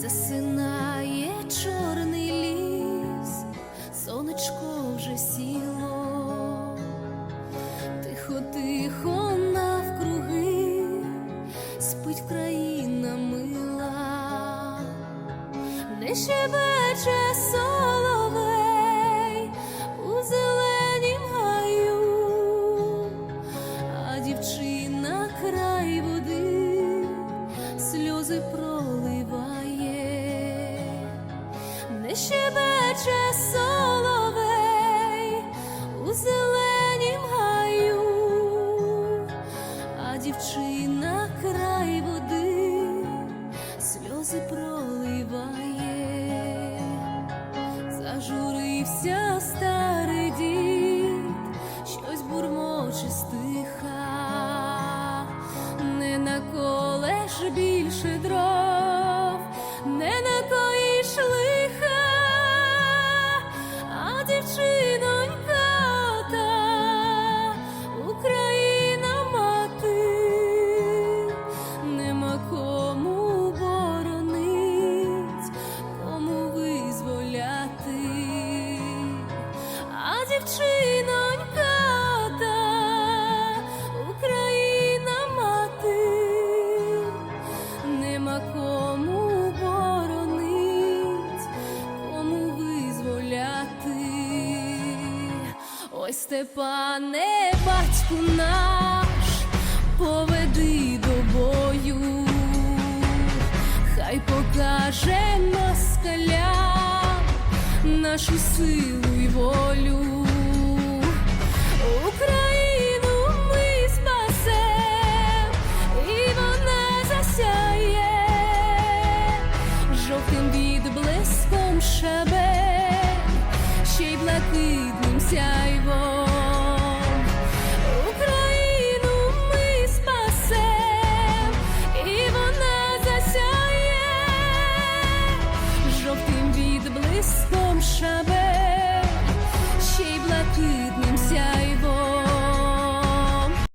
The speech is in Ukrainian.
засинає чорний ліс, сонечко вже сіло, тихо, тихо навкруги, спить країна мила, не щебече соловей у зеленім гаю, а дівчина край води сльози проливає, щебече соловей у зеленім гаю, а дівчина край води сльози проливає, зажурився старий щось бурмоче стиха, не наколеш більше дров, дівчинонька Україна мати, нема кому боронить, кому визволяти. Ой, Степане, батьку наш, поведи до бою, хай покаже москалям нашу силу й волю. Україну ми спасем, і вона засяє жовтим відблиском шабель, ще й блакитним сяйвом. Україну